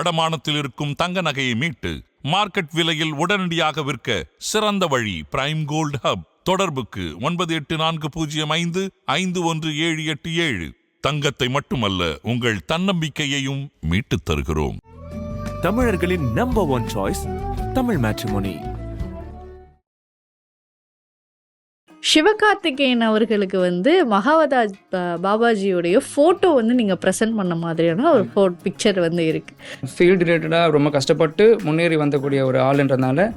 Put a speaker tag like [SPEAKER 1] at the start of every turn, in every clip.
[SPEAKER 1] அடமானத்தில் இருக்கும் தங்க நகையை மீட்டு மார்க்கெட் விலையில் உடனடியாக விற்க சிறந்த வழி பிரைம் கோல்ட் ஹப் தொடர்புக்கு ஒன்பது எட்டு நான்கு பூஜ்ஜியம் ஐந்து ஐந்து ஒன்று ஏழு எட்டு ஏழு. தங்கத்தை மட்டுமல்ல உங்கள் தன்னம்பிக்கையையும் மீட்டுத் தருகிறோம்.
[SPEAKER 2] தமிழர்களின் number one choice Tamil matrimony
[SPEAKER 3] Sivakarthikeyan அவர்களுக்கு வந்து மகாவதாஜ் பா- பாபாஜியோடைய ஃபோட்டோ வந்து நீங்கள் ப்ரெசென்ட் பண்ண மாதிரியான ஒரு ஃபோ பிக்சர் வந்து இருக்குது
[SPEAKER 4] ஃபீல்டு ரிலேட்டடாக ரொம்ப கஷ்டப்பட்டு முன்னேறி வந்தக்கூடிய ஒரு ஆளுன்றதுனால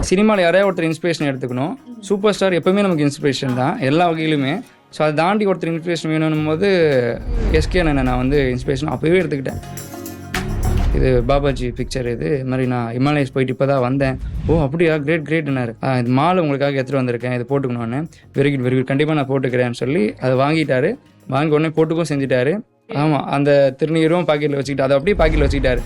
[SPEAKER 4] சினிமாவில் யாரையா ஒருத்தர் இன்ஸ்பிரேஷன் எடுத்துக்கணும். சூப்பர் ஸ்டார் எப்பவுமே நமக்கு இன்ஸ்பிரேஷன் தான் எல்லா வகையிலுமே. ஸோ அதை தாண்டி ஒருத்தர் இன்ஸ்பிரேஷன் வேணும் போது எஸ்கே நான் வந்து இன்ஸ்பிரேஷன் அப்போவே எடுத்துக்கிட்டேன். இது பாபாஜி பிக்சர் இது. இது மாதிரி நான் ஹிமாலயஸ் போயிட்டு இப்போ தான் வந்தேன். ஓ அப்படியா? கிரேட் கிரேட்னாரு இது மாலை உங்களுக்காக எடுத்துகிட்டு வந்திருக்கேன். இது போட்டுக்கணும்னு வெரி குட் வெரி குட் கண்டிப்பாக நான் போட்டுக்கிறேன்னு சொல்லி அதை வாங்கிட்டாரு. வாங்கி உடனே போட்டுக்கும் செஞ்சுட்டாரு. ஆமாம் அந்த திருநீரும் பாக்கெட்டில் வச்சுக்கிட்டு அதை அப்படியே பாக்கெட்டில் வச்சுக்கிட்டாரு.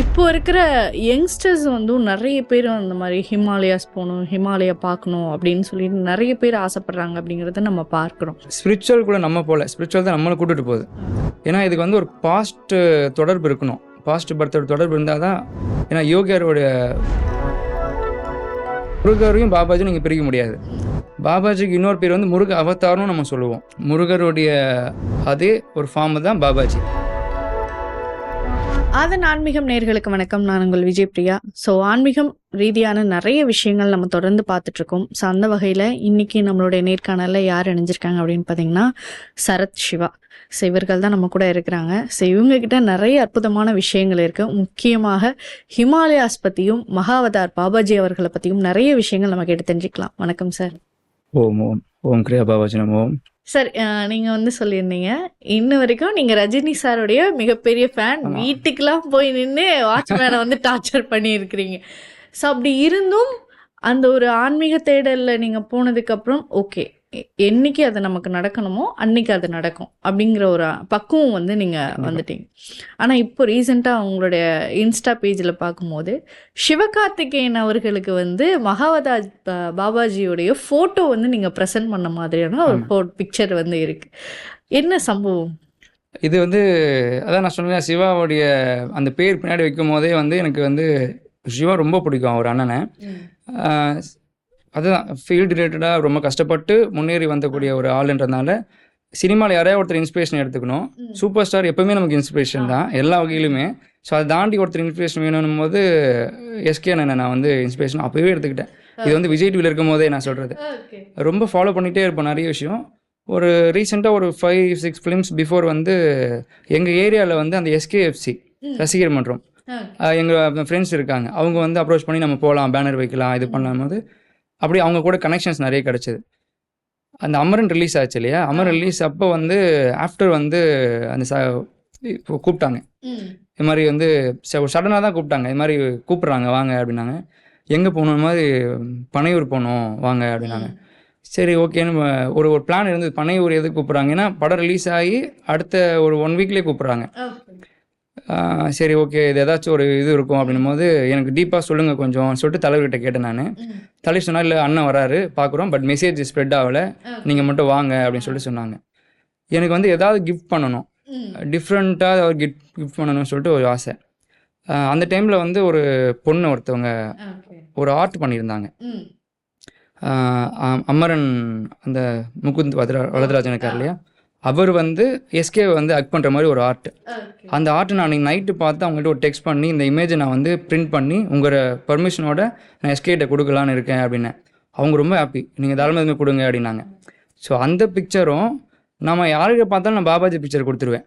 [SPEAKER 3] இப்போ இருக்கிற யங்ஸ்டர்ஸ் வந்து நிறைய பேர் அந்த மாதிரி ஹிமாலயாஸ் போகணும் ஹிமாலயா பார்க்கணும் அப்படின்னு சொல்லிட்டு நிறைய பேர் ஆசைப்படுறாங்க அப்படிங்கிறத நம்ம பார்க்குறோம்.
[SPEAKER 4] ஸ்பிரிச்சுவல் கூட நம்ம போகல. ஸ்பிரிச்சுவல் தான் நம்மளை கூட்டிட்டு போகுது. ஏன்னா இதுக்கு வந்து ஒரு பாஸ்ட் தொடர்பு இருக்கணும். பாஸ்ட் பர்த்தோட தொடர்பு இருந்தால் தான் ஏன்னா யோகியாரோடைய முருகரையும் பாபாஜியும் நீங்கள் பிரிக்க முடியாது. பாபாஜிக்கு இன்னொரு பேர் வந்து முருக அவதாரம்னு நம்ம சொல்லுவோம். முருகருடைய அதே ஒரு ஃபார்ம் தான் பாபாஜி.
[SPEAKER 3] அதன் ஆன்மீகம் நேர்களுக்கு வணக்கம். நான் உங்கள் விஜய் பிரியா. ஸோ ஆன்மீகம் ரீதியான நிறைய விஷயங்கள் நம்ம தொடர்ந்து பார்த்துட்டு இருக்கோம் ஸோ அந்த வகையில் இன்னைக்கு நம்மளுடைய நேர்காணலில் யார் இணைஞ்சிருக்காங்க அப்படின்னு பார்த்தீங்கன்னா சரத் சிவா. ஸோ இவர்கள் தான் நம்ம கூட இருக்கிறாங்க. ஸோ இவங்க கிட்ட நிறைய அற்புதமான விஷயங்கள் இருக்கு. முக்கியமாக ஹிமாலயாஸ் பற்றியும் மகாவதார் பாபாஜி அவர்களை பற்றியும் நிறைய விஷயங்கள் நம்ம கேட்டு தெரிஞ்சுக்கலாம். வணக்கம் சார்.
[SPEAKER 4] ஓம் ஓம். ஓம் கிரியா பாபாஜி நம்ம ஓம்
[SPEAKER 3] சார் அஹ், நீங்க வந்து சொல்லியிருந்தீங்க. இன்ன வரைக்கும் நீங்க ரஜினி சாருடைய மிகப்பெரிய ஃபேன்
[SPEAKER 4] ஆமா.
[SPEAKER 3] வீட்டுக்கெல்லாம் போய் நின்று வாட்ச்மேனை வந்து டார்ச்சர் பண்ணி இருக்கிறீங்க ஸோ அப்படி இருந்தும் அந்த ஒரு ஆன்மீக தேடல்ல நீங்க போனதுக்கு அப்புறம் ஓகே என்னைக்கு அது நமக்கு நடக்கணுமோ அன்னைக்கு அது நடக்கும் அப்படிங்கிற ஒரு பக்குவம் வந்து நீங்க
[SPEAKER 4] கண்டிப்பா.
[SPEAKER 3] வந்துட்டீங்க. ஆனா இப்போ ரீசெண்டா உங்களுடைய இன்ஸ்டா பேஜ்ல பார்க்கும்போது சிவகார்த்திகேயன் அவர்களுக்கு வந்து மகாவதாஜ் பா- பாபாஜியோடைய ஃபோட்டோ வந்து நீங்கள் ப்ரெசென்ட் பண்ண மாதிரியான ஒரு. ஃபோ பிக்சர் வந்து இருக்கு. என்ன சம்பவம்?
[SPEAKER 4] இது வந்து அதான் நான் சொன்னேன் சிவாவுடைய அந்த பேர் பின்னாடி வைக்கும் போதே வந்து எனக்கு வந்து சிவா ரொம்ப பிடிக்கும் அவர் அண்ணனை. அதுதான். ஃபீல்டு ரிலேட்டடாக ரொம்ப கஷ்டப்பட்டு முன்னேறி வந்தக்கூடிய ஒரு ஆளுன்றதுனால சினிமாவில் யாரையா ஒருத்தர் இன்ஸ்பிரேஷன் எடுத்துக்கணும். சூப்பர் ஸ்டார் எப்பவுமே நமக்கு இன்ஸ்பிரேஷன் தான். எல்லா வகையிலுமே. ஸோ அதை தாண்டி ஒருத்தர் இன்ஸ்பிரேஷன் வேணும் போது எஸ்கே நான் வந்து இன்ஸ்பிரேஷன் அப்போவே எடுத்துக்கிட்டேன். இது வந்து விஜய் டிவியில் இருக்கும் போதே நான் சொல்கிறது ரொம்ப ஃபாலோ பண்ணிகிட்டே இருப்பேன் நிறைய விஷயம். ஒரு ரீசெண்டாக ஒரு ஃபைவ் சிக்ஸ் ஃபிலிம்ஸ் பிஃபோர் வந்து எங்கள் ஏரியாவில் வந்து அந்த எஸ்கேஎஃப்சி ரசிகர் மன்றம். எங்கள் ஃப்ரெண்ட்ஸ் இருக்காங்க. அவங்க வந்து அப்ரோச் பண்ணி நம்ம போகலாம் பேனர் வைக்கலாம் இது பண்ணலாம் போது அப்படி அவங்க கூட கனெக்ஷன்ஸ் நிறைய கிடச்சிது. அந்த அமரன் ரிலீஸ் ஆச்சு இல்லையா? அமரன் ரிலீஸ் அப்போ வந்து ஆஃப்டர் வந்து அந்த ச கூப்பிட்டாங்க. இது மாதிரி வந்து சடனாக தான் கூப்பிட்டாங்க. இது மாதிரி கூப்பிட்றாங்க வாங்க அப்படின்னாங்க. எங்கே போகணும்? இந்த மாதிரி பனையூர் போகணும் வாங்க அப்படின்னாங்க. சரி ஓகேன்னு ஒரு ஒரு பிளான் இருந்தது. பனையூர் எதுக்கு கூப்பிட்றாங்கன்னா படம் ரிலீஸ் ஆகி அடுத்த ஒரு ஒன் வீக்லேயே கூப்பிட்றாங்க. சரி ஓகே இது ஏதாச்சும் ஒரு இது இருக்கும் அப்படின்னும் போது எனக்கு டீப்பாக சொல்லுங்கள் கொஞ்சம் சொல்லிட்டு தலைவர்கிட்ட கேட்டேன் நான். தலைவர் சொன்னால் இல்லை அண்ணன் வராரு பார்க்குறோம் பட் மெசேஜ் ஸ்ப்ரெட் ஆகலை. நீங்கள் மட்டும் வாங்க அப்படின்னு சொல்லிட்டு சொன்னாங்க. எனக்கு வந்து ஏதாவது கிஃப்ட் பண்ணணும். டிஃப்ரெண்ட்டாக ஒரு கிஃப்ட் கிஃப்ட் பண்ணணும்னு சொல்லிட்டு ஒரு ஆசை. அந்த டைமில் வந்து ஒரு பொண்ணு ஒருத்தவங்க ஒரு ஆர்ட் பண்ணியிருந்தாங்க. அமரன் அந்த முகுந்த் வதரா இருக்கார் இல்லையா? அவர் வந்து எஸ்கே வந்து அக் பண்ணுற மாதிரி ஒரு ஆர்ட் அந்த ஆர்ட் நான் நைட்டு பார்த்து அவங்ககிட்ட ஒரு டெக்ஸ்ட் பண்ணி இந்த இமேஜை நான் வந்து பிரிண்ட் பண்ணி உங்கள் பர்மிஷனோட நான் எஸ்கேட்ட கொடுக்கலான்னு இருக்கேன் அப்படின்னேன். அவங்க ரொம்ப ஹாப்பி நீங்கள் தாராளமாக கொடுங்க அப்படின்னாங்க. ஸோ அந்த பிக்சரும் நம்ம யாருக்கு பார்த்தாலும் நான் பாபாஜி பிக்சர் கொடுத்துருவேன்.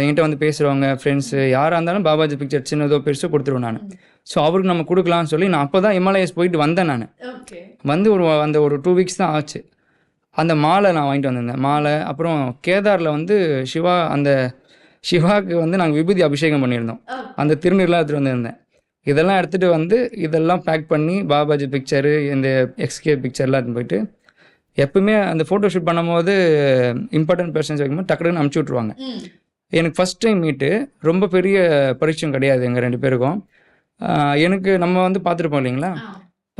[SPEAKER 4] என்கிட்ட வந்து பேசுகிறவங்க ஃப்ரெண்ட்ஸு யாராக இருந்தாலும் பாபாஜி பிக்சர் சின்னதோ பெருசோ கொடுத்துருவேன் நான். ஸோ அவருக்கு நம்ம கொடுக்கலாம்னு சொல்லி நான் அப்போ தான் இமாலயஸ் போயிட்டு வந்தேன் நான். வந்து ஒரு அந்த ஒரு டூ வீக்ஸ் தான் ஆச்சு. அந்த மாலை நான் வாங்கிட்டு வந்திருந்தேன். மாலை அப்புறம் கேதாரில் வந்து சிவா அந்த சிவாவுக்கு வந்து நாங்கள் விபூதி அபிஷேகம் பண்ணியிருந்தோம். அந்த திருநீர்லாம் எடுத்துகிட்டு வந்திருந்தேன். இதெல்லாம் எடுத்துகிட்டு வந்து இதெல்லாம் பேக் பண்ணி பாபாஜி பிக்சரு இந்த எக்ஸ்கே பிக்சர்லாம் எடுத்துன்னு போயிட்டு எப்பவுமே அந்த ஃபோட்டோ ஷூட் பண்ணும்போது இம்பார்ட்டன்ட் பர்சன்ஸ் வைக்கும்போது டக்கு டக்குன்னு அமுச்சு விட்ருவாங்க எனக்கு ஃபஸ்ட் டைம் மீட்டு ரொம்ப பெரிய பரிச்சயம் கிடையாது எங்கள் ரெண்டு பேருக்கும். எனக்கு நம்ம வந்து பார்த்துருப்போம் இல்லைங்களா?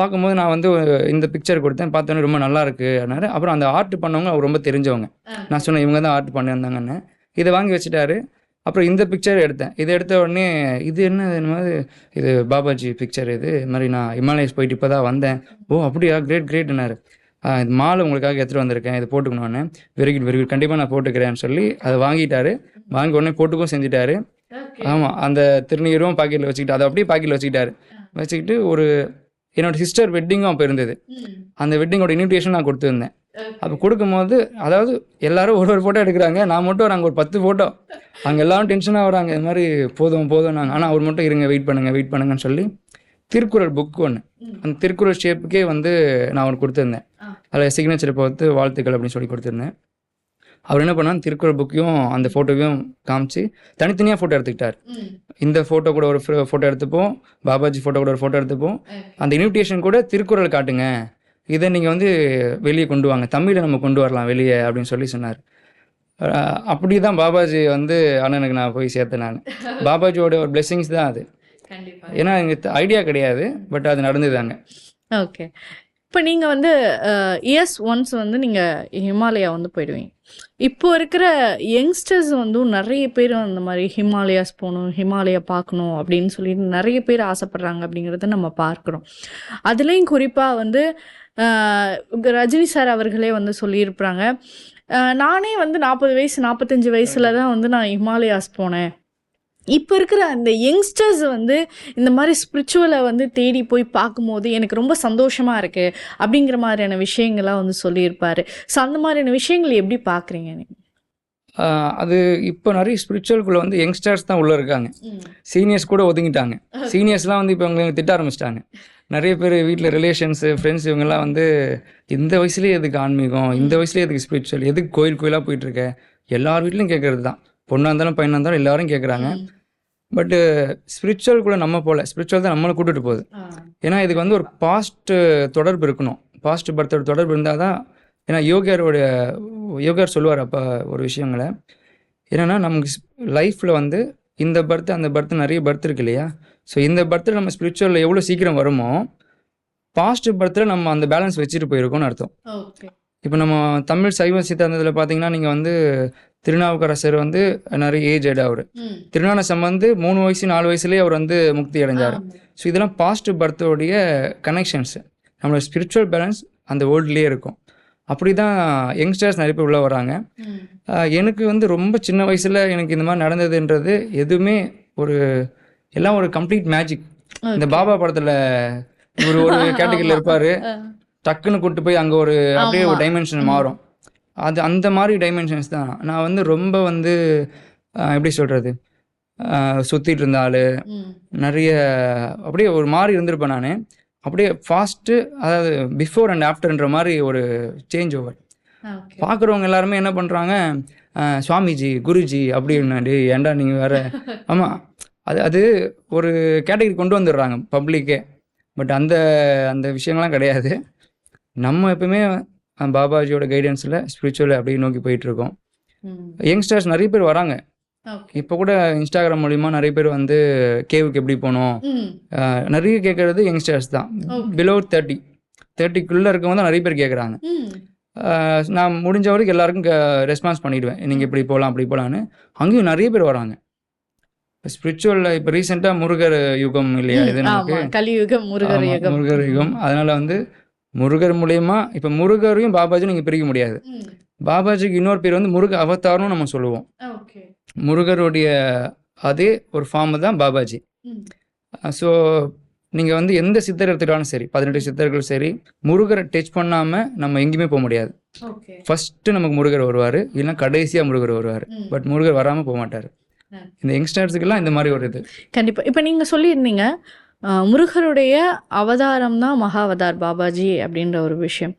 [SPEAKER 4] பார்க்கும்போது நான் வந்து இந்த பிக்சர் கொடுத்தேன் பார்த்தோன்னே ரொம்ப நல்லா இருக்கு அப்படின்னாரு. அப்புறம் அந்த ஆர்ட் பண்ணவங்க அவர் ரொம்ப தெரிஞ்சவங்க. நான் சொன்னேன் இவங்க தான் ஆர்ட் பண்ணியிருந்தாங்கன்னு. இதை வாங்கி வச்சுட்டாரு. அப்புறம் இந்த பிக்சர் எடுத்தேன். இதை எடுத்த உடனே இது என்ன மாதிரி இது பாபாஜி பிக்சர் இது இது மாதிரி நான் ஹிமாலயஸ் போயிட்டு இப்போ தான் வந்தேன். ஓ அப்படியா? கிரேட் கிரேட்னாரு இது மாலை உங்களுக்காக எடுத்துகிட்டு வந்திருக்கேன். இது போட்டுக்கணும்னு. வெரி குட் வெரி குட் கண்டிப்பாக நான் போட்டுக்கிறேன்னு சொல்லி அதை வாங்கிட்டாரு. வாங்கி உடனே போட்டுக்கும் செஞ்சுட்டாரு. ஆமாம் அந்த திருநீரும் பாக்கெட்டில் வச்சுக்கிட்டு அதை அப்படியே பாக்கெட்டில் வச்சுக்கிட்டாரு. வச்சுக்கிட்டு ஒரு என்னோட சிஸ்டர் வெட்டிங்கும் அப்போ இருந்தது. அந்த வெட்டிங்கோட இன்விடேஷன் நான் கொடுத்துருந்தேன். அப்போ கொடுக்கும்போது அதாவது எல்லாரும் ஒரு ஒரு ஃபோட்டோ எடுக்கிறாங்க. நான் மட்டும் ஒரு அங்கே ஒரு பத்து ஃபோட்டோ அங்கே எல்லாரும் டென்ஷனாக வராங்க இது மாதிரி போதும் போதும் நாங்கள் ஆனால் அவர் மட்டும் இருங்க வெயிட் பண்ணுங்க வெயிட் பண்ணுங்கன்னு சொல்லி திருக்குறள் புக் ஒன்று அந்த திருக்குறள் ஷேப்புக்கே வந்து நான் ஒன்று கொடுத்துருந்தேன். அதில் சிக்னேச்சர் பார்த்து வாழ்த்துக்கள் அப்படின்னு சொல்லி கொடுத்துருந்தேன். அவர் என்ன பண்ணால் திருக்குறள் புக்கையும் அந்த ஃபோட்டோவையும் காமிச்சு தனித்தனியாக ஃபோட்டோ எடுத்துக்கிட்டார். இந்த ஃபோட்டோ கூட ஒரு ஃபோட்டோ எடுத்துப்போம். பாபாஜி ஃபோட்டோ கூட ஒரு ஃபோட்டோ எடுத்துப்போம். அந்த இன்விடேஷன் கூட திருக்குறள் காட்டுங்க. இதை நீங்கள் வந்து வெளியே கொண்டு வாங்க. தமிழை நம்ம கொண்டு வரலாம் வெளியே அப்படின்னு சொல்லி சொன்னார். அப்படி தான் பாபாஜி வந்து அண்ணனுக்கு நான் போய் சேர்த்தேன் நான். பாபாஜியோட ஒரு பிளெஸிங்ஸ் தான் அது. ஏன்னா எனக்கு ஐடியா கிடையாது. பட் அது நடந்ததாங்க
[SPEAKER 3] ஓகே. இப்போ நீங்கள் வந்து இயர்ஸ் ஒன்ஸ் வந்து நீங்கள் ஹிமாலயா வந்து போயிடுவீங்க. இப்போ இருக்கிற யங்ஸ்டர்ஸ் வந்து நிறைய பேர் அந்த மாதிரி ஹிமாலயாஸ் போகணும் ஹிமாலயா பார்க்கணும் அப்படின்னு சொல்லிட்டு நிறைய பேர் ஆசைப்படுறாங்க அப்படிங்கிறத நம்ம பார்க்குறோம். அதுலேயும் குறிப்பாக வந்து ரஜினி சார் அவர்களே வந்து சொல்லியிருப்பாங்க நானே வந்து நாற்பது வயசு நாற்பத்தஞ்சு வயசில் தான் வந்து நான் ஹிமாலயாஸ் போனேன். இப்போ இருக்கிற அந்த யங்ஸ்டர்ஸ் வந்து இந்த மாதிரி ஸ்பிரிச்சுவலை வந்து தேடி போய் பார்க்கும்போது எனக்கு ரொம்ப சந்தோஷமா இருக்கு அப்படிங்கிற மாதிரியான விஷயங்கள்லாம் வந்து சொல்லியிருப்பாரு. ஸோ அந்த மாதிரியான விஷயங்கள் எப்படி பார்க்குறீங்க
[SPEAKER 4] அது இப்போ நிறைய ஸ்பிரிச்சுவல்குள்ளே வந்து யங்ஸ்டர்ஸ் தான் உள்ளே இருக்காங்க. சீனியர்ஸ் கூட ஒதுங்கிட்டாங்க. சீனியர்ஸ்லாம் வந்து இப்போ அவங்களை திட்ட ஆரம்பிச்சிட்டாங்க. நிறைய பேர் வீட்டில் ரிலேஷன்ஸு ஃப்ரெண்ட்ஸ் இவங்கெல்லாம் வந்து இந்த வயசுலேயே எதுக்கு ஆன்மீகம்? இந்த வயசுலேயே எதுக்கு ஸ்பிரிச்சுவல் எதுக்கு கோயில் கோயிலாக போயிட்டுருக்க எல்லார் வீட்லையும் கேட்குறது தான் பொண்ணாக இருந்தாலும் பையனாக இருந்தாலும் எல்லாரும் கேட்குறாங்க பட்டு ஸ்பிரிச்சுவல் கூட நம்ம போகல ஸ்பிரிச்சுவல் தான் நம்மளை கூட்டிகிட்டு போகுது. ஏன்னா இதுக்கு வந்து ஒரு பாஸ்ட் தொடர்பு இருக்கணும். பாஸ்ட் பர்த்தோட தொடர்பு இருந்தால் தான் ஏன்னா யோகியாரோட யோகியார் சொல்லுவார் அப்போ ஒரு விஷயங்களை. என்னென்னா நமக்கு லைஃப்பில் வந்து இந்த பர்த் அந்த பர்த் நிறைய பர்த் இருக்கு இல்லையா? ஸோ இந்த பர்த்தில் நம்ம ஸ்பிரிச்சுவலில் எவ்வளோ சீக்கிரம் வருமோ பாஸ்ட் பர்த்தில் நம்ம அந்த பேலன்ஸ் வச்சுட்டு போயிருக்கோம்னு அர்த்தம். இப்போ நம்ம தமிழ் சைவ சித்தாந்தத்தில் பார்த்தீங்கன்னா நீங்கள் வந்து திருநாவுக்கரசர் வந்து நிறைய ஏஜ் அவர். திருஞான சம்பந்து மூணு வயசு நாலு வயசுலேயே அவர் வந்து முக்தி அடைஞ்சார். ஸோ இதெல்லாம் பாஸ்ட் பர்த்தோடைய கனெக்ஷன்ஸ் நம்மளோட ஸ்பிரிச்சுவல் பேலன்ஸ் அந்த வேர்ல்ட்லேயே இருக்கும். அப்படி தான் யங்ஸ்டர்ஸ் நிறைய பேர் உள்ளே வராங்க. எனக்கு வந்து ரொம்ப சின்ன வயசில் எனக்கு இந்த மாதிரி நடந்ததுன்றது எதுவுமே ஒரு எல்லாம் ஒரு கம்ப்ளீட் மேஜிக் இந்த பாபா படத்தில் இவர் ஒரு கேட்டகரியில் இருப்பார். டக்குன்னு கூட்டு போய் அங்கே ஒரு அப்படியே ஒரு டைமென்ஷன் மாறும். அது அந்த மாதிரி டைமென்ஷன்ஸ் தான். நான் வந்து ரொம்ப வந்து எப்படி சொல்கிறது சுற்றிட்டு இருந்த ஆள். நிறைய அப்படியே ஒரு மாதிரி இருந்திருப்பேன் நான். அப்படியே ஃபாஸ்ட்டு அதாவது பிஃபோர் அண்ட் ஆஃப்டர்ன்ற மாதிரி ஒரு சேஞ்ச் ஓவர் பார்க்குறவங்க எல்லாருமே என்ன பண்ணுறாங்க சுவாமிஜி குருஜி அப்படின்னு டேய் ஏன்டா நீங்கள் வேற? ஆமாம் அது அது ஒரு கேட்டகரி கொண்டு வந்துடுறாங்க பப்ளிக்கே பட் அந்த அந்த விஷயங்கள்லாம் கிடையாது. நம்ம எப்பவுமே பாபாஜியோட கைடன்ஸில் ஸ்பிரிச்சுவல் அப்படியே நோக்கி போயிட்டுருக்கோம். யங்ஸ்டர்ஸ் நிறைய பேர் வராங்க. இப்போ கூட இன்ஸ்டாகிராம் மூலிமா நிறைய பேர் வந்து கேவுக்கு எப்படி போகணும் நிறைய கேட்குறது யங்ஸ்டர்ஸ் தான். பிலோ தேர்ட்டி தேர்ட்டிக்குள்ளே இருக்கவங்க தான் நிறைய பேர் கேட்குறாங்க. நான் முடிஞ்ச வரைக்கும் எல்லாருக்கும் ரெஸ்பான்ஸ் பண்ணிடுவேன். நீங்கள் இப்படி போகலாம் அப்படி போகலான்னு அங்கேயும் நிறைய பேர் வராங்க. இப்போ ஸ்பிரிச்சுவலில் இப்போ ரீசெண்டாக முருகர் யுகம் இல்லையா? இது நமக்கு
[SPEAKER 3] கலியுகம் முருகர் யுகம்.
[SPEAKER 4] முருகர் யுகம். அதனால வந்து முருகர் மூலியமா இப்போ முருகரையும் பாபாஜியும் நீங்கள் பிரிக்க முடியாது. பாபாஜிக்கு இன்னொரு பேர் வந்து முருக அவதாரம்னு நம்ம சொல்லுவோம். முருகருடைய அதே ஒரு ஃபார்ம் தான் பாபாஜி. ஸோ நீங்கள் வந்து எந்த சித்தர் எடுத்துக்கிட்டாலும் சரி பதினெட்டு சித்தர்கள் சரி முருகரை டச் பண்ணாமல் நம்ம எங்கேயுமே போக முடியாது. ஃபஸ்ட்டு நமக்கு முருகர் வருவார் இல்லைன்னா கடைசியாக முருகர் வருவார். பட் முருகர் வராமல் போக மாட்டார். இந்த யங்ஸ்டர்ஸுக்கெல்லாம் இந்த மாதிரி ஒரு இது.
[SPEAKER 3] கண்டிப்பா. இப்போ நீங்க சொல்லியிருந்தீங்க முருகருடைய அவதாரம் தான் மகா அவதார் பாபாஜி அப்படின்ற ஒரு விஷயம்.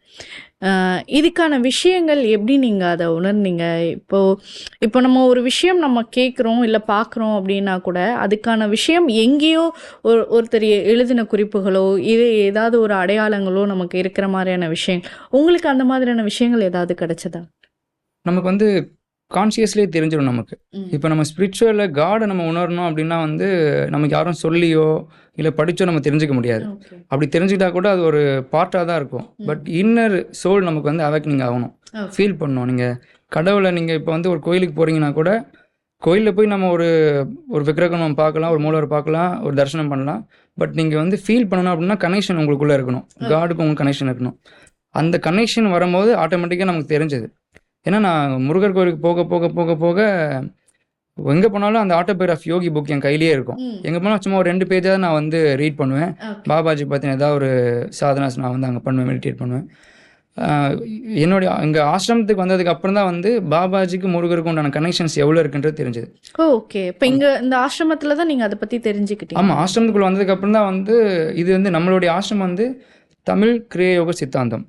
[SPEAKER 3] இதுக்கான விஷயங்கள் எப்படி நீங்கள் அதை உணர்ந்தீங்க? இப்போது இப்போ நம்ம ஒரு விஷயம் நம்ம கேட்குறோம் இல்லை பார்க்குறோம் அப்படின்னா கூட அதுக்கான விஷயம் எங்கேயோ ஒரு ஒருத்தர் எழுதின குறிப்புகளோ இது ஏதாவது ஒரு அடையாளங்களோ நமக்கு இருக்கிற மாதிரியான விஷயம். உங்களுக்கு அந்த மாதிரியான விஷயங்கள் ஏதாவது கிடைச்சதா?
[SPEAKER 4] நமக்கு வந்து கான்சியஸ்லேயே தெரிஞ்சிடும் நமக்கு. இப்போ நம்ம ஸ்பிரிச்சுவலில் காடை நம்ம உணரணும் அப்படின்னா வந்து நமக்கு யாரும் சொல்லியோ இல்லை படிச்சோ நம்ம தெரிஞ்சுக்க முடியாது. அப்படி தெரிஞ்சுக்கிட்டா கூட அது ஒரு பார்ட்டாக தான் இருக்கும். பட் இன்னர் சோல் நமக்கு வந்து அவேக்னிங் ஆகணும். ஃபீல் பண்ணணும். நீங்கள் கடவுளை நீங்கள் இப்போ வந்து ஒரு கோயிலுக்கு போகிறீங்கன்னா கூட கோயிலில் போய் நம்ம ஒரு ஒரு விக்கிரகம் நம்ம பார்க்கலாம் ஒரு மூலவர் பார்க்கலாம் ஒரு தரிசனம் பண்ணலாம். பட் நீங்கள் வந்து ஃபீல் பண்ணணும் அப்படின்னா கனெக்ஷன் உங்களுக்குள்ளே இருக்கணும். காடுக்கு உங்களுக்கு கனெக்ஷன் இருக்கணும். அந்த கனெக்ஷன் வரும்போது ஆட்டோமேட்டிக்காக நமக்கு தெரிஞ்சது. ஏன்னா நான் முருகர் கோயிலுக்கு போக போக போக போக எங்கே போனாலும் அந்த ஆட்டோபயோகிராஃப் யோகி புக் என் கையிலேயே இருக்கும். எங்கே போனாலும் சும்மா ஒரு ரெண்டு பேஜாவது நான் வந்து ரீட் பண்ணுவேன். பாபாஜி பற்றின ஏதாவது ஒரு சாதனாஸ் நான் வந்து அங்கே பண்ணுவேன் மெடிடேட் பண்ணுவேன். என்னுடைய எங்கள் ஆசிரமத்துக்கு வந்ததுக்கு அப்புறம் தான் வந்து பாபாஜிக்கு முருகருக்கு உண்டான கனெக்ஷன்ஸ் எவ்வளோ இருக்குன்றது தெரிஞ்சது.
[SPEAKER 3] ஓகே இப்போ இங்க இந்த ஆசிரமத்துல தான் நீங்க அதை பத்தி தெரிஞ்சுக்கிட்டீங்க.
[SPEAKER 4] ஆமாம் ஆசிரமத்துக்குள்ள வந்ததுக்கு அப்புறம் தான் வந்து இது வந்து நம்மளுடைய ஆசிரமம் வந்து தமிழ் கிரியா யோக சித்தாந்தம்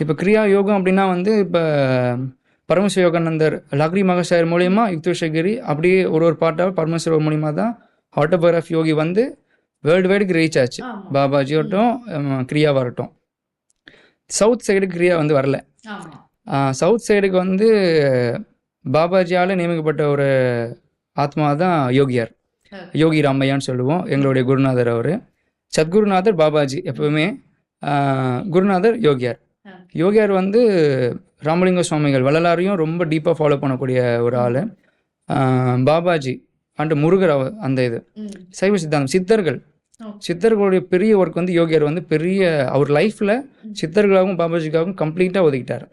[SPEAKER 4] இப்போ கிரியா யோகம் அப்படின்னா வந்து இப்போ பரமசிவ யோகானந்தர் லக்ரி மகசாயர் மூலியமா யுக்தேஷகிரி அப்படியே ஒரு ஒரு பாட்டாக பரமசிவர் மூலியமா தான் ஆட்டோபயோகிராஃப் யோகி வந்து வேர்ல்டு வைடுக்கு ரீச் ஆச்சு.
[SPEAKER 3] ஆமா.
[SPEAKER 4] பாபாஜி வரட்டும் ஹம், கிரியா வரட்டும். சவுத் சைடு கிரியா வந்து வரல. சவுத் சைடுக்கு வந்து பாபாஜியால் நியமிக்கப்பட்ட ஒரு ஆத்மா தான் யோகியார். யோகி ராமையான்னு சொல்லுவோம். எங்களுடைய குருநாதர் அவர். சத்குருநாதர் பாபாஜி எப்பவுமே குருநாதர் யோகியார். யோகியார் வந்து ராமலிங்க சுவாமிகள் வள்ளலாரையும் ரொம்ப டீப்பாக ஃபாலோ பண்ணக்கூடிய ஒரு ஆள். பாபாஜி அண்ட் முருகர் அந்த இது. சைவ சித்தாந்தம் சித்தர்கள். சித்தர்களுடைய பெரிய ஒர்க் வந்து யோகியார் வந்து பெரிய அவர் லைஃப்பில் சித்தர்களாகவும் பாபாஜிக்காகவும் கம்ப்ளீட்டாக ஒதுக்கிட்டார்.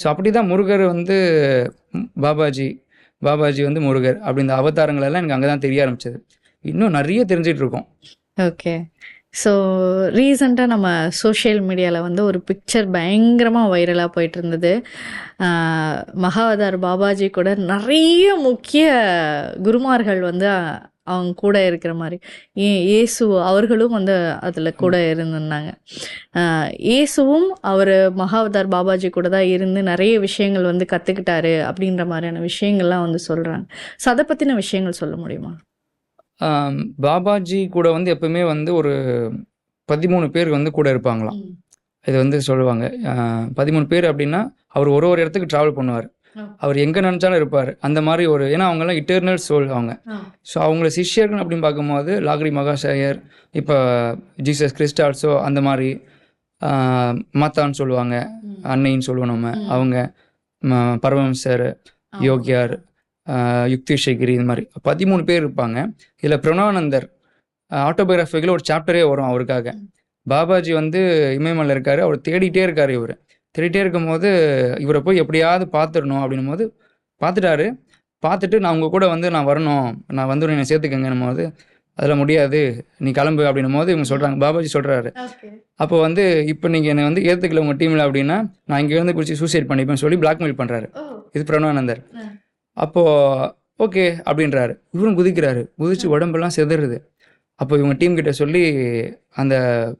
[SPEAKER 4] ஸோ அப்படி தான் முருகர் வந்து பாபாஜி பாபாஜி வந்து முருகர் அப்படி இந்த அவதாரங்கள் எல்லாம் எனக்கு அங்கே தான் தெரிய ஆரம்பிச்சது. இன்னும் நிறைய தெரிஞ்சிட்டு இருக்கோம்.
[SPEAKER 3] ஓகே. ஸோ ரீசண்டாக நம்ம சோஷியல் மீடியாவில் வந்து ஒரு பிக்சர் பயங்கரமாக வைரலாக போயிட்டு இருந்தது மகாவதார் பாபாஜி கூட நிறைய முக்கிய குருமார்கள் வந்து அவங்க கூட இருக்கிற மாதிரி. ஏ இயேசு அவர்களும் வந்து அதில் கூட இருந்திருந்தாங்க. இயேசுவும் அவர் மகாவதார் பாபாஜி கூட தான் இருந்து நிறைய விஷயங்கள் வந்து கற்றுக்கிட்டாரு அப்படின்ற மாதிரியான விஷயங்கள்லாம் வந்து சொல்கிறாங்க ஸோ அதை பற்றின விஷயங்கள் சொல்ல முடியுமா?
[SPEAKER 4] பாபாஜி கூட வந்து எப்பவுமே வந்து ஒரு பதிமூணு பேர் வந்து கூட இருப்பாங்களாம். இது வந்து சொல்லுவாங்க. பதிமூணு பேர் அப்படின்னா அவர் ஒரு ஒரு இடத்துக்கு ட்ராவல் பண்ணுவார். அவர் எங்கே நினச்சாலும் இருப்பார். அந்த மாதிரி ஒரு ஏன்னா அவங்கெல்லாம் இட்டர்னல் சோல் அவங்க. ஸோ அவங்கள சிஷ்யர்கள் அப்படின்னு பார்க்கும்போது லாக்ரி மகாஷயர் இப்போ ஜீசஸ் கிறிஸ்ட் ஆல்சோ அந்த மாதிரி மாத்தான்னு சொல்லுவாங்க. அன்னைன்னு சொல்லுவோம் நம்ம. அவங்க ம, பரமஹம்சர் யோகியார் யுக்தி சேகிரி இந்த மாதிரி. பதிமூணு பேர் இருப்பாங்க. இதில் பிரணவானந்தர் ஆட்டோபயோகிராஃபிக்கில் ஒரு சாப்டரே வரும் அவருக்காக. பாபாஜி வந்து இமயமலையில் இருக்காரு. அவர் தேடிட்டே இருக்காரு இவர். தேடிட்டே இருக்கும்போது இவரை போய் எப்படியாவது பார்த்துடணும் அப்படின்னும் போது பார்த்துட்டாரு. பார்த்துட்டு நான் உங்கள் கூட வந்து நான் வரணும். நான் வந்து என்னை சேர்த்துக்கங்கன்னும் போது அதெல்லாம் முடியாது. நீ கிளம்பு அப்படின்னும் போது இவங்க சொல்கிறாங்க பாபாஜி சொல்கிறாரு அப்போ வந்து இப்போ நீங்கள் என்னை வந்து ஏற்றுக்கல உங்கள் டீமில் அப்படின்னா நான் இங்கே வந்து குடிச்சு சூசைட் பண்ணிப்பேன்னு சொல்லி பிளாக்மெயில் பண்ணுறாரு இது பிரணவானந்தர். அப்போது ஓகே அப்படின்றாரு. இவரும் குதிக்கிறாரு. குதிச்சு உடம்பெல்லாம் செதறுது. அப்போ இவங்க டீம் கிட்ட சொல்லி அந்த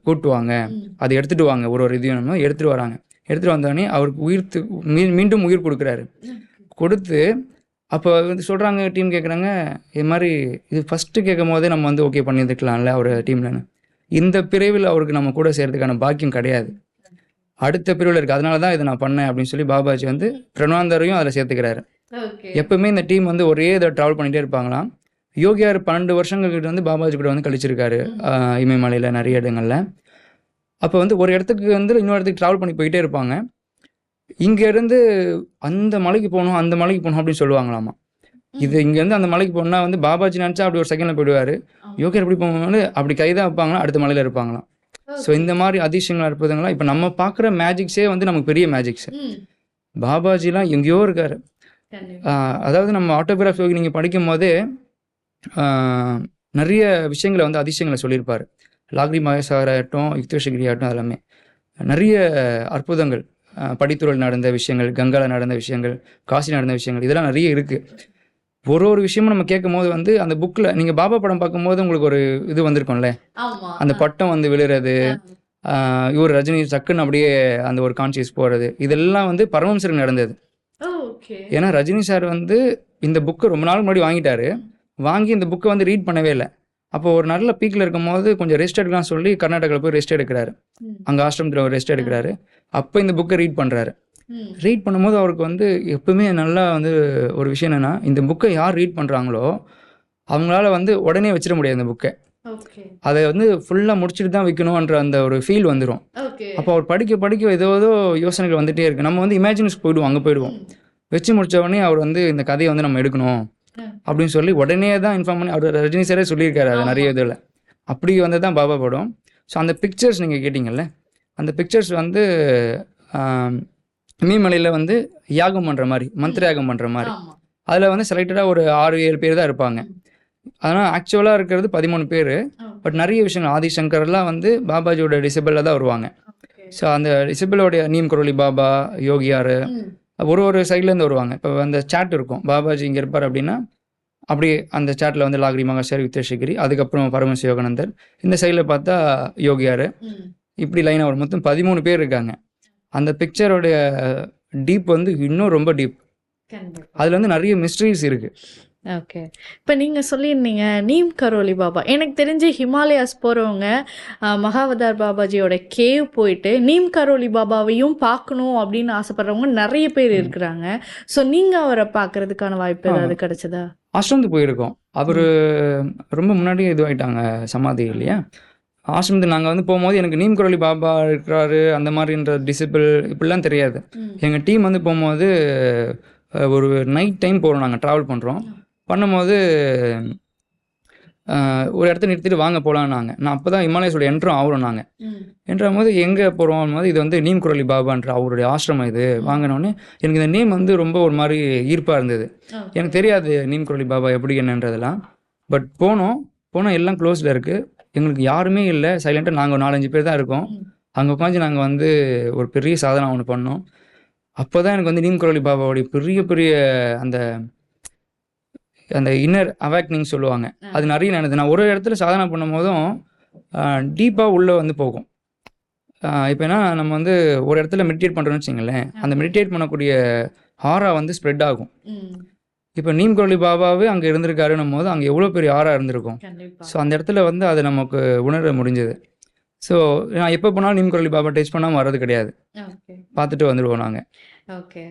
[SPEAKER 4] கூட்டுவாங்க அதை எடுத்துட்டு வாங்க. ஒரு ஒரு இதையும் நம்ம எடுத்துட்டு வராங்க. எடுத்துட்டு வந்தோடனே அவருக்கு உயிர் மீண்டும் உயிர் கொடுக்குறாரு. கொடுத்து அப்போ வந்து சொல்கிறாங்க டீம் கேட்குறாங்க இது மாதிரி இது ஃபஸ்ட்டு கேட்கும் போதே நம்ம வந்து ஓகே பண்ணியிருந்துக்கலாம்ல அவர் டீம்லன்னு. இந்த பிரிவில் அவருக்கு நம்ம கூட சேர்றதுக்கான பாக்கியம் கிடையாது. அடுத்த பிரிவில் இருக்குது அதனால தான் இதை நான் பண்ணேன் அப்படின்னு சொல்லி பாபாஜி வந்து பிரணவாந்தரையும் அதில் சேர்த்துக்கிறாரு. எப்பவுமே இந்த டீம் வந்து ஒரே இதை ட்ராவல் பண்ணிகிட்டே இருப்பாங்களாம். யோகியார் பன்னெண்டு வருஷங்கள் கிட்ட வந்து பாபாஜி கூட வந்து கழிச்சிருக்காரு இமயமலையில் நிறைய இடங்கள்ல. அப்போ வந்து ஒரு இடத்துக்கு வந்து இன்னொரு இடத்துக்கு ட்ராவல் பண்ணி போயிட்டே இருப்பாங்க. இங்கேருந்து அந்த மலைக்கு போகணும் அந்த மலைக்கு போகணும் அப்படின்னு சொல்லுவாங்களாமா. இது இங்கேருந்து அந்த மலைக்கு போகணும்னா வந்து பாபாஜி நினச்சா அப்படி ஒரு செகண்டில் போயிடுவார். யோகியார் எப்படி போகும்போது அப்படி கைதான் வைப்பாங்களா அடுத்த மலையில் இருப்பாங்களாம். ஸோ இந்த மாதிரி அதிசயங்கள் அற்புதங்கள்லாம் இப்போ நம்ம பார்க்குற மேஜிக்ஸே வந்து நமக்கு பெரிய மேஜிக்ஸ் பாபாஜிலாம் எங்கேயோ இருக்காரு. அதாவது நம்ம ஆட்டோகிராஃப் நீங்கள் படிக்கும் போதே நிறைய விஷயங்களை வந்து அதிசயங்களை சொல்லியிருப்பார். லாக்ரி மகேசார் ஆகட்டும் யுக்தேஷகிரி ஆகட்டும் எல்லாமே நிறைய அற்புதங்கள் படித்துறையில் நடந்த விஷயங்கள் கங்கால நடந்த விஷயங்கள் காசி நடந்த விஷயங்கள் இதெல்லாம் நிறைய இருக்குது ஒரு ஒரு விஷயமும் நம்ம கேட்கும் போது வந்து அந்த புக்கில் நீங்கள் பாபா படம் பார்க்கும்போது உங்களுக்கு ஒரு இது வந்திருக்கும்ல? அந்த பட்டம் வந்து விழுறது இவர் ரஜினி சக்குன்னு அப்படியே அந்த ஒரு கான்சியஸ் போகிறது இதெல்லாம் வந்து பரமஹம்சருக்கு நடந்தது. ஏன்னா ரஜினி சார் வந்து இந்த புக்கை ரொம்ப நாள் முன்னாடி வாங்கிட்டாரு. வாங்கி இந்த புக்கை வந்து ரீட் பண்ணவே இல்லை. அப்போ ஒரு நல்ல பீக்கில் இருக்கும்போது கொஞ்சம் ரெஸ்ட் எடுக்கலாம் சொல்லி கர்நாடகாவில் போய் ரெஸ்ட் எடுக்கிறாரு. அங்கே ஆசிரமத்தில் ஒரு ரெஸ்ட் எடுக்கிறாரு. அப்போ இந்த புக்கை ரீட் பண்ணுறாரு ரீட் பண்ணும்போது அவருக்கு வந்து எப்பவுமே நல்லா வந்து ஒரு விஷயம் என்னென்னா இந்த புக்கை யார் ரீட் பண்ணுறாங்களோ அவங்களால வந்து உடனே வச்சிட முடியாது இந்த புக்கை அதை வந்து ஃபுல்லாக முடிச்சுட்டு தான் வைக்கணுன்ற அந்த ஒரு ஃபீல் வந்துடும் அப்போ அவர் படிக்க படிக்க ஏதோ ஏதோ யோசனைகள் வந்துட்டே இருக்கு. நம்ம வந்து இமேஜினஸ் போயிடுவோம் அங்கே போயிடுவோம். வச்சு முடிச்ச உடனே அவர் வந்து இந்த கதையை வந்து நம்ம எடுக்கணும் அப்படின்னு சொல்லி உடனே தான் இன்ஃபார்ம் பண்ணி அவர் ரஜினி சாரே சொல்லியிருக்காரு அது நிறைய இதில். அப்படி வந்து தான் பாபா படம். ஸோ அந்த பிக்சர்ஸ் நீங்கள் கேட்டிங்கல்ல அந்த பிக்சர்ஸ் வந்து ஆம், இமயமலையில் வந்து யாகம் பண்ணுற மாதிரி மந்திர யாகம் பண்ணுற மாதிரி. அதில் வந்து செலக்டடாக ஒரு ஆறு ஏழு பேர் தான் இருப்பாங்க. அதனால் ஆக்சுவலாக இருக்கிறது பதிமூணு பேர். பட் நிறைய விஷயங்கள் ஆதிசங்கர்லாம் வந்து பாபாஜியோட டிசபிளில் தான் வருவாங்க. ஸோ அந்த டிசபிளோடைய நீம் குரலி பாபா யோகியார் ஒரு ஒரு சைட்லேருந்து வருவாங்க. இப்போ அந்த சாட் இருக்கும். பாபாஜி இங்கே இருப்பார் அப்படின்னா அப்படியே அந்த சாட்டில் வந்து லாகிரி மகாஷர் வித்யசேகரி அதுக்கப்புறம் பரமசிவ யோகானந்தர். இந்த சைடில் பார்த்தா யோகியார் இப்படி லைனாக வரும். மொத்தம் பதிமூணு பேர் இருக்காங்க. அந்த பிக்சரோடைய டீப் வந்து இன்னும் ரொம்ப டீப் அதில் வந்து நிறைய மிஸ்ட்ரிஸ் இருக்குது
[SPEAKER 3] ஓகே இப்போ நீங்கள் சொல்லியிருந்தீங்க நீம் கரோலி பாபா. எனக்கு தெரிஞ்சு ஹிமாலயாஸ் போகிறவங்க மகாவதார் பாபாஜியோட கேவ் போயிட்டு நீம் கரோலி பாபாவையும் பார்க்கணும் அப்படின்னு ஆசைப்படுறவங்க நிறைய பேர் இருக்கிறாங்க. ஸோ நீங்கள் அவரை பார்க்கறதுக்கான வாய்ப்பு ஏதாவது கிடைச்சதா?
[SPEAKER 4] ஆசிரமத்துக்கு போயிருக்கோம். அவர் ரொம்ப முன்னாடியே இதுவாயிட்டாங்க சமாதி இல்லையா? ஆசிரமத்துக்கு நாங்கள் வந்து போகும்போது எனக்கு நீம் குரலி பாபா இருக்கிறாரு அந்த மாதிரின்ற டிசிபிள் இப்படிலாம் தெரியாது. எங்கள் டீம் வந்து போகும்போது ஒரு நைட் டைம் போகிறோம் நாங்கள் ட்ராவல் பண்ணுறோம் பண்ணும்போது ஒரு இடத்த நிறுத்திட்டு வாங்க போகலான்னாங்க நான் அப்போ தான் இமாலயஸோட என்ட்ரும் ஆகிறோம் நாங்கள் என்றும் போது எங்கே போகிறோம் போது இது வந்து நீம் குரலி பாபான்ற அவருடைய ஆசிரமம் இது. வாங்கினோடனே எனக்கு இந்த நேம் வந்து ரொம்ப ஒரு மாதிரி ஈர்ப்பாக இருந்தது. எனக்கு தெரியாது நீம் குரலி பாபா எப்படி என்னன்றதெல்லாம். பட் போனோம். போனால் எல்லாம் க்ளோஸில் இருக்குது எங்களுக்கு யாருமே இல்லை. சைலண்ட்டாக நாங்கள் ஒரு நாலஞ்சு பேர் தான் இருக்கோம். அங்கே உட்காந்து நாங்கள் வந்து ஒரு பெரிய சாதனை ஒன்று பண்ணோம். அப்போ தான் எனக்கு வந்து நீம் குரலி பாபாவுடைய பெரிய பெரிய அந்த அந்த இன்னர் அவேக்னிங் சொல்லுவாங்க. அது நிறைய நடந்தது. நான் ஒரு இடத்துல சாதனை பண்ணும் போதும் டீப்பாக உள்ளே வந்து போகும். இப்போ என்ன நம்ம வந்து ஒரு இடத்துல மெடிடேட் பண்ணுறோன்னு வச்சுங்களேன் அந்த மெடிடேட் பண்ணக்கூடிய ஹாரா வந்து ஸ்ப்ரெட் ஆகும். இப்போ நீம் குரலி பாபாவே அங்கே இருந்திருக்காருன்னும் போது அங்கே எவ்வளோ பெரிய ஆறா இருந்திருக்கும். ஸோ அந்த இடத்துல வந்து அது நமக்கு உணர முடிஞ்சது. ஸோ நான் எப்போ போனாலும் நீம் குரலி பாபா டச் பண்ணாமல் வர்றது கிடையாது. பார்த்துட்டு வந்துடுவோம் நாங்கள்
[SPEAKER 3] ஓகே.